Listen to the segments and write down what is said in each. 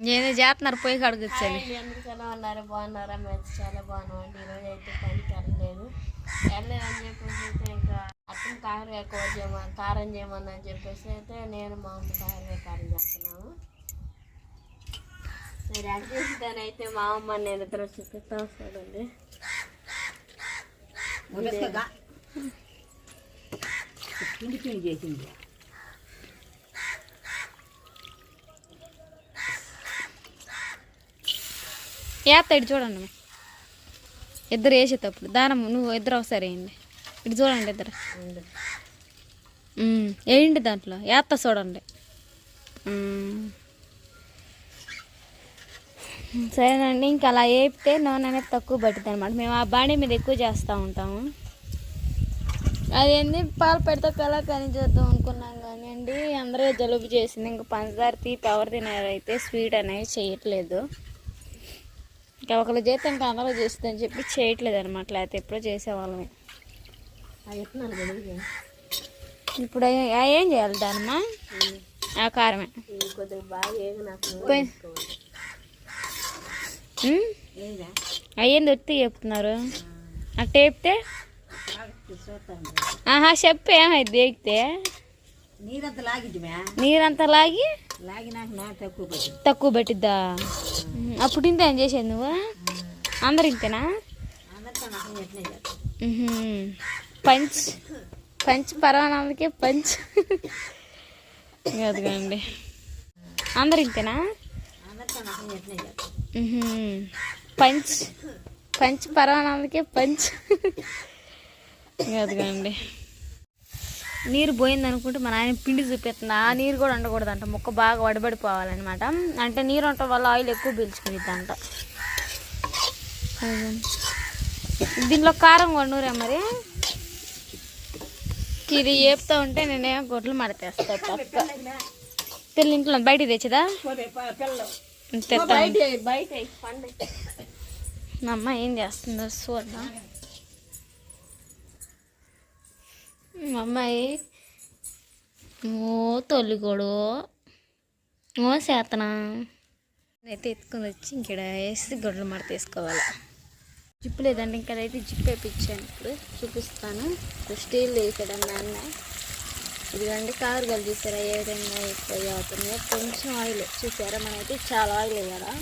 ఏదో చేస్తున్నారు పోయి కడుగుచ్చని. అండి ఎందుకు ఎలా ఉన్నారు? బాగున్నారా? మేము చాలా బాగున్నామండి ఈరోజు అయితే పనికి వెళ్ళలేదు. వెళ్ళలేదని చెప్పేసి అయితే ఇంకా అతను కారం ఎక్కువ చేయమని కారం చేయమని అని చెప్పేసి అయితే నేను మా అమ్మ కారం కారం చేస్తున్నాము. సరే అది చేసి అయితే మా అమ్మ నేను ఇద్దరు చూపిస్తా వస్తాడండి పిండి పిండి చేసింది. ఏత్త ఇటు చూడండి ఇద్దరు వేసేటప్పుడు. దానం నువ్వు ఇద్దరు ఒకసారి వేయండి. ఇటు చూడండి ఇద్దరు. వేయండి దాంట్లో. వేస్తా చూడండి. సరేనండి. ఇంకా అలా వేపితే నూనె అనేది తక్కువ పడుతుంది అనమాట మేము ఆ బాడీ మీద ఎక్కువ చేస్తూ ఉంటాము. అదేంది పాలు పెడితే పిల్ల కానీ చేద్దాం అనుకున్నాం కానీ అండి అందరూ జలుబు చేసింది. ఇంకా పంచదార తీపి ఎవరు తినారైతే స్వీట్ అనేది చేయట్లేదు. ఇంకా ఒకళ్ళు చేస్తే ఇంకా అందరూ చేస్తుందని చెప్పి చేయట్లేదు అనమాట లేకపోతే ఎప్పుడో చేసేవాళ్ళమే. ఇప్పుడు ఏం చేయాలి? దానమ్మా ఆ కారమే. అయ్యింది వచ్చి చెప్తున్నారు? అట్ట చెప్తే చూస్తాను. ఆహా చెప్పు ఏమైంది? ఎక్కితే నీరంతా లాగి తక్కువ పట్టింది తక్కువ పెట్టిద్దా అప్పుడు ఇంత ఏం చేసేది నువ్వు అందరు ఇంతేనా. పంచ్ పంచ్ పరమానందకే పంచ్ అదిగోండి అందరు ఇంతేనా. పంచ్ పంచ్ పరమానందకే పంచ్ అదిగోండి నీరు పోయింది అనుకుంటే మా నాయన పిండి చూపిస్తుంది ఆ నీరు కూడా ఉండకూడదంట. ముక్క బాగా వడబడిపోవాలన్నమాట. అంటే నీరు ఉండటం వల్ల ఆయిల్ ఎక్కువ పీల్చుకునిద్దంట. దీంట్లో కారం కూడా నూరే మరి. ఇది ఏపుతా ఉంటే నేనేమో గొడ్లు మడతేస్తా పక్క. పిల్ల ఇంట్లో బయటికి తెచ్చదా? తెస్తా బయట బయట అమ్మ ఏం చేస్తుందో చూద్దాం. మా అమ్మాయి ఓ తొలిగోడు ఓ చేతనా. అయితే ఎత్తుకొని వచ్చి ఇక్కడ వేసి గొడ్లు మడ తీసుకోవాలి జిప్పు లేదండి ఇంకా అయితే జిప్పు వేపించాను ఇప్పుడు. చూపిస్తాను. ఇప్పుడు స్టీల్ వేసాడు నాన్న ఇదిగండి కారు గలు చూసారా? ఏ విధంగా ఎక్కువ అవుతుందో కొంచెం ఆయిల్. చూసారా? మనమైతే చాలా ఆయిల్ వేయాలా?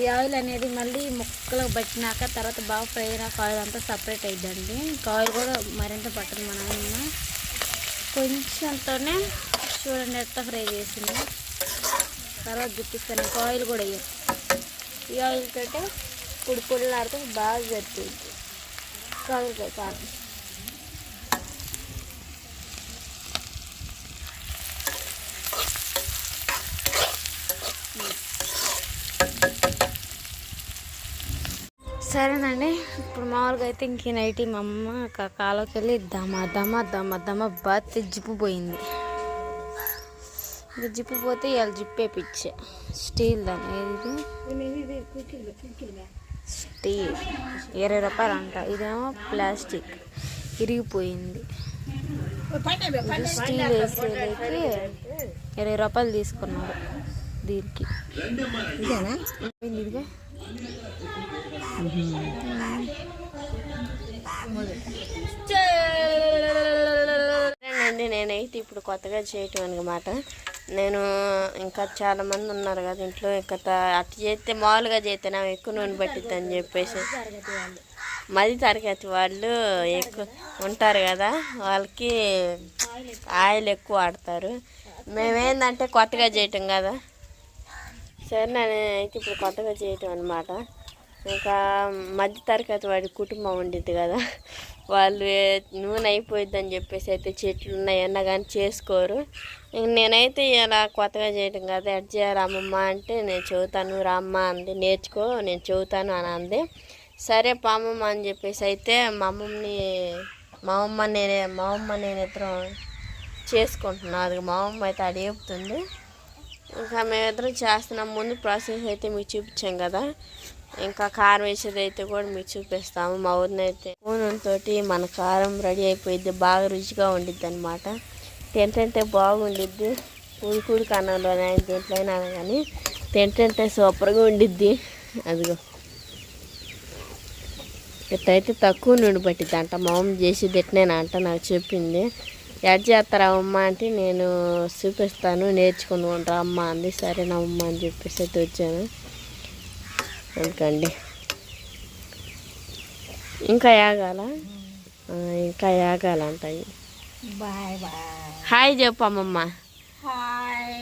ఈ ఆయిల్ అనేది మళ్ళీ ముక్కలకు పట్టినాక తర్వాత బాగా ఫ్రై అయినాక ఆయిల్ అంతా సపరేట్ అయిద్దండి. ఇంకా ఆయిల్ కూడా మరింత పట్టదు మన కొంచెంతోనే చూడండి ఎట్లా ఫ్రై చేసింది. తర్వాత చూపిస్తాను ఇంకా ఆయిల్ కూడా వేయం ఈ ఆయిల్ తోటే పొడి పొడిలాడితే బాగా జరుగుతుంది కాదు కాదు సరేనండి. ఇప్పుడు మామూలుగా అయితే ఇంక నైట్ మా అమ్మ కాలోకి వెళ్ళి దమ దమ దమ దమ బాత్ జిప్పు పోయింది. ఇక జిప్పు పోతే ఇవాళ జిప్ వేపించే స్టీల్ దాని ఏది? స్టీల్. ఇరవై రూపాయలు అంట. ఇదేమో ప్లాస్టిక్. ఇరిగిపోయింది. స్టీల్ వేసేదైతే ఇరవై రూపాయలు తీసుకున్నారు దీనికి. ఇదేనా? ఇదిగా. అండి నేనైతే ఇప్పుడు కొత్తగా చేయటం అనమాట నేను ఇంకా చాలా మంది ఉన్నారు కదా ఇంట్లో ఇంకా అటు చేస్తే మామూలుగా చేస్తే నాకు ఎక్కువ నూనె పట్టిద్ది అని చెప్పేసి. మది తరగతి వాళ్ళు ఎక్కువ ఉంటారు కదా వాళ్ళకి ఆయిల్ ఎక్కువ వాడతారు. మేమేందంటే కొత్తగా చేయటం కదా. సరే నేను అయితే ఇప్పుడు కొత్తగా చేయటం అనమాట ఇంకా మధ్య తరగతి వాడి కుటుంబం ఉండిద్ది కదా. వాళ్ళు నూనె అయిపోయిద్ది అని చెప్పేసి అయితే చెట్లు ఉన్నాయన్నా కానీ చేసుకోరు. ఇంక నేనైతే ఇలా కొత్తగా చేయటం కదా. ఎడ్ చేయాలి అమ్మమ్మ అంటే నేను చెబుతాను రామ్మ అంది. నేర్చుకో నేను చెబుతాను అని అంది. సరే పామమ్మ అని చెప్పేసి అయితే మా అమ్మమ్మని మా అమ్మ నేనే మా అమ్మ నేను ఇద్దరం చేసుకుంటున్నాను అది మా అమ్మ అయితే అడి ఇంకా మేమిద్దరం చేస్తున్నాం. ముందు ప్రాసెస్ అయితే మీకు చూపించాం కదా. ఇంకా కారం వేసేది అయితే కూడా మీకు చూపిస్తాము. మా ఊరిని అయితే తోటి మన కారం రెడీ అయిపోయిద్ది. బాగా రుచిగా ఉండిద్ది అనమాట తింటుంటే బాగుండిద్ది. కూడి కూడి కన్నంలోనే దేంట్లోనైనా కానీ తింటుంటే సూపర్గా ఉండిద్ది. అదిగో. ఇట్లయితే తక్కువ నూనె పట్టిద్ది అంట. మా అమ్మ చేసి తిట్టినేనంట నాకు చెప్పింది. ఎడ్ చేస్తారా అమ్మ అంటే నేను చూపిస్తాను. నేర్చుకుని ఉంటా అమ్మ అంది. సరే నా అమ్మ అని చెప్పేసి అయితే వచ్చాను. అందుకండి ఇంకా యాగాల? ఇంకా. Bye bye. హాయ్ చెప్పు అమ్మమ్మ. హాయ్.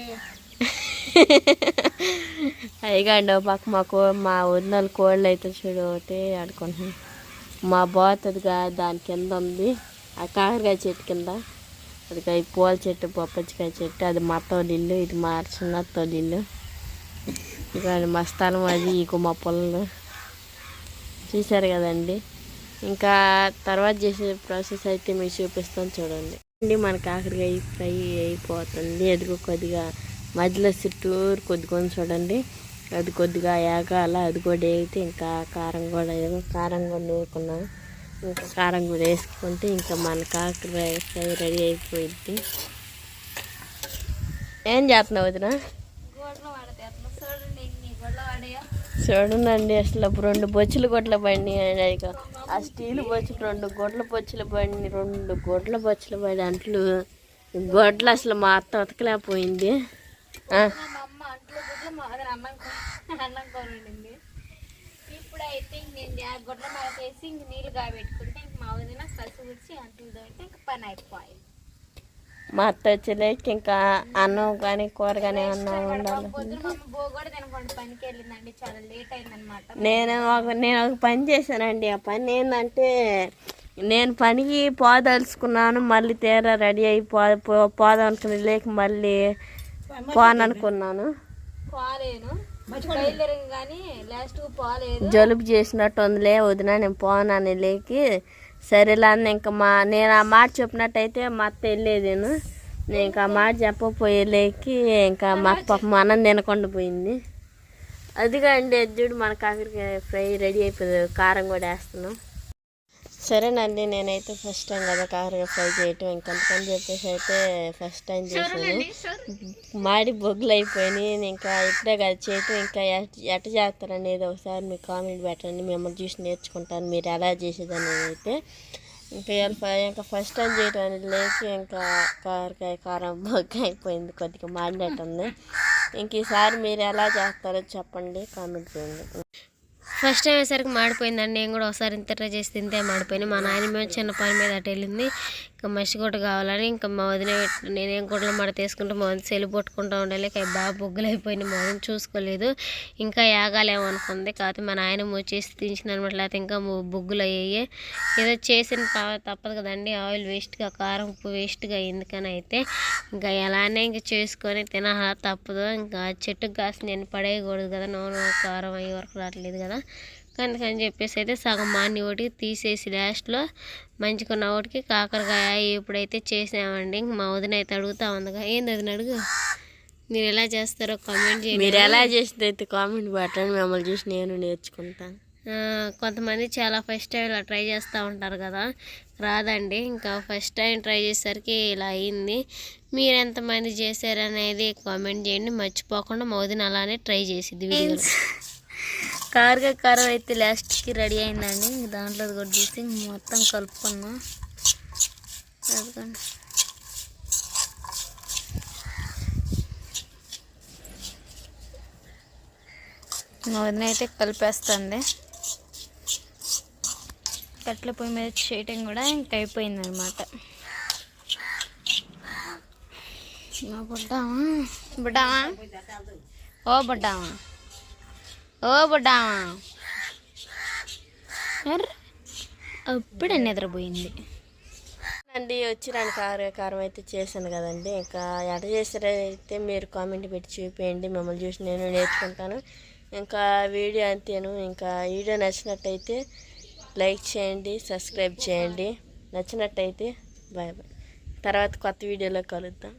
హాయిగా అండి పక్క మా కో మా వదినల కోళ్ళు అయితే చూడు ఒకటి ఆడుకుంటున్నాం. మా బాతుదిగా దాని కింద ఉంది. ఆ కాకరకాయ చెట్టు కింద. అది పూల చెట్టు పప్పచ్చికాయ చెట్టు అది మా తోలిల్లు ఇది మా చిన్న తోలిల్లు ఇక మా స్థలం అది ఇక మా పొలంలో. చూశారు కదండి? ఇంకా తర్వాత చేసే ప్రాసెస్ అయితే మీకు చూపిస్తాను చూడండి. అండి మన కాకరకాయ ఫ్రై అయిపోతుంది. ఎదుగు కొద్దిగా మధ్యలో చుట్టూరు కొద్దిగా చూడండి. అది కొద్దిగా ఏగాల అది కూడా వేగితే ఇంకా కారం కూడా ఏదో కారం కూడా వేసుకున్నాం ఇంకా కారం కూడా వేసుకుంటే ఇంకా మన కాకరకాయ ఫ్రై రెడీ అయిపోయింది ఏం చేస్తున్నావు వదిన? చూడండి అసలు రెండు బొచ్చులు గొడ్ల బండి ఇక ఆ స్టీల్ బొచ్చులు రెండు గొడ్ల బొచ్చుల బండి రెండు గొడ్ల బొచ్చుల బండి అంట్లు. గొడ్లు అసలు మా అత్త ఉతకలేకపోయింది. ఆ, అన్నం ఇప్పుడైతే నేను జా- గుడ్ల ఇంక నీళ్ళు కాబెట్టుకుంటే ఇంక మా వదిన కసి వచ్చి అంట్లు తోడితే ఇంక పని అయిపోయింది. మా అత్త వచ్చేలేక ఇంకా అన్నం కానీ కూర కానీ అన్నం ఉండాలి. నేను ఒక నేను ఒక పని చేశానండి. ఆ పని ఏంటంటే నేను పనికి పోదలుచుకున్నాను మళ్ళీ తీరా రెడీ అయి పో పోదాం అనుకుని లేక మళ్ళీ పోననుకున్నాను. జలుబు చేసినట్టు ఉందిలే వదిన నేను పోనాను లేకి సరేలా అని ఇంకా మా నేను ఆ మాట చెప్పినట్టయితే మా అత్త వెళ్ళేదేను నేను. ఇంకా ఆ మాట చెప్పపోయేలేకి ఇంకా మా పాప పాపం అన్నం తినకుండా పోయింది. అదిగా అండి చూడు మన కాకరకాయ ఫ్రై రెడీ అయిపోయింది. కారం కూడా వేస్తున్నాం. సరేనండి నేనైతే ఫస్ట్ టైం కదా కాకరకాయ ఫ్రై చేయటం ఇంకంతకని చెప్పేసి అయితే ఫస్ట్ టైం చేశాను. మాడి బొగ్గులు అయిపోయినాయి నేను ఇంకా ఇప్పుడే కదా చేయటం ఇంకా ఎట్ ఎట్ట చేస్తారనేది ఒకసారి మీకు కామెంట్ పెట్టండి మిమ్మల్ని చూసి నేర్చుకుంటాను మీరు ఎలా చేసేదని అయితే ఇంకా ఇంకా ఫస్ట్ టైం చేయటం అనేది లేక ఇంకా కాకరకాయ కారం బొగ్గు అయిపోయింది కొద్దిగా మాడినట్టుంది. ఇంక ఈసారి మీరు ఎలా చేస్తారో చెప్పండి కామెంట్ చేయండి. ఫస్ట్ టైం వేసరికి మాడిపోయిందండి. నేను కూడా ఒకసారి ఇంత ట్రై చేసి తింటే మాడిపోయింది. మా నాయన మేము చిన్న పని మీద అటు వెళ్ళింది. ఇంకా మసి గుడ్డ కావాలని ఇంకా మా వదిన పెట్- నేనేం గుడ్డలు మడ తీసుకుంటే మా వదిన సెలు పట్టుకుంటూ ఉండాలి. ఇక బాగా బొగ్గులు అయిపోయింది మా వదిన చూసుకోలేదు. ఇంకా యాగాలేమో అనుకుంది. కాకపోతే మా నాయన వచ్చేసి దించింది అనమాట. లేకపోతే ఇంకా బొగ్గులు అయ్యాయి. ఏదో చేసిన తప్పదు కదండి. ఆయిల్ వేస్ట్గా కారం ఉప్పు వేస్ట్గా ఎందుకని అయితే ఇంకా ఎలానే ఇంకా చేసుకొని తినహా తప్పదు. ఇంకా చెట్టుకు కాసిన నేను పడేయకూడదు కదా. నూనె కారం అయ్యే వరకు రావట్లేదు కదా. అందుకని చెప్పేసి అయితే సగం మాని ఒకటి తీసేసి లాస్ట్లో మంచిగా ఒకటికి కాకరకాయ ఇప్పుడైతే చేసామండి. ఇంక మా వదిన అయితే అడుగుతా ఉందిగా ఏంది అది అడుగు మీరు ఎలా చేస్తారో కామెంట్ చేయండి మీరు ఎలా చేసింది అయితే కామెంట్ పెట్టండి మిమ్మల్ని చూసి నేను నేర్చుకుంటాను. కొంతమంది చాలా ఫస్ట్ టైం ఇలా ట్రై చేస్తూ ఉంటారు కదా రాదండి. ఇంకా ఫస్ట్ టైం ట్రై చేసేసరికి ఇలా అయింది. మీరు ఎంతమంది చేశారనేది కామెంట్ చేయండి. మర్చిపోకుండా మోదిని అలానే ట్రై చేసిద్ది వీడియో కారుగా కారం అయితే లాస్ట్కి రెడీ అయిందండి. ఇంక దాంట్లో కూడా తీసి మొత్తం కలుపుకున్నా. అదిగోండి. మా వదిన అయితే కలిపేస్తుంది. కట్ల పొయ్యి మీద చేయటం కూడా ఇంకా అయిపోయింది అనమాట బుడ్డావా? బుడ్డావా? ఓ బుడ్డావా? ఓ అర్ర, అప్పుడే నిద్రపోయింది అండి వచ్చిరాని కారం కారం అయితే చేశాను కదండి. ఇంకా ఎట చేసారైతే మీరు కామెంట్ పెట్టి చూపించండి మిమ్మల్ని చూసి నేను నేర్చుకుంటాను. ఇంకా వీడియో అంతేను. ఇంకా వీడియో నచ్చినట్టయితే లైక్ చేయండి సబ్స్క్రైబ్ చేయండి. నచ్చినట్టయితే బాయ్ బాయ్. తర్వాత కొత్త వీడియోలో కలుద్దాం.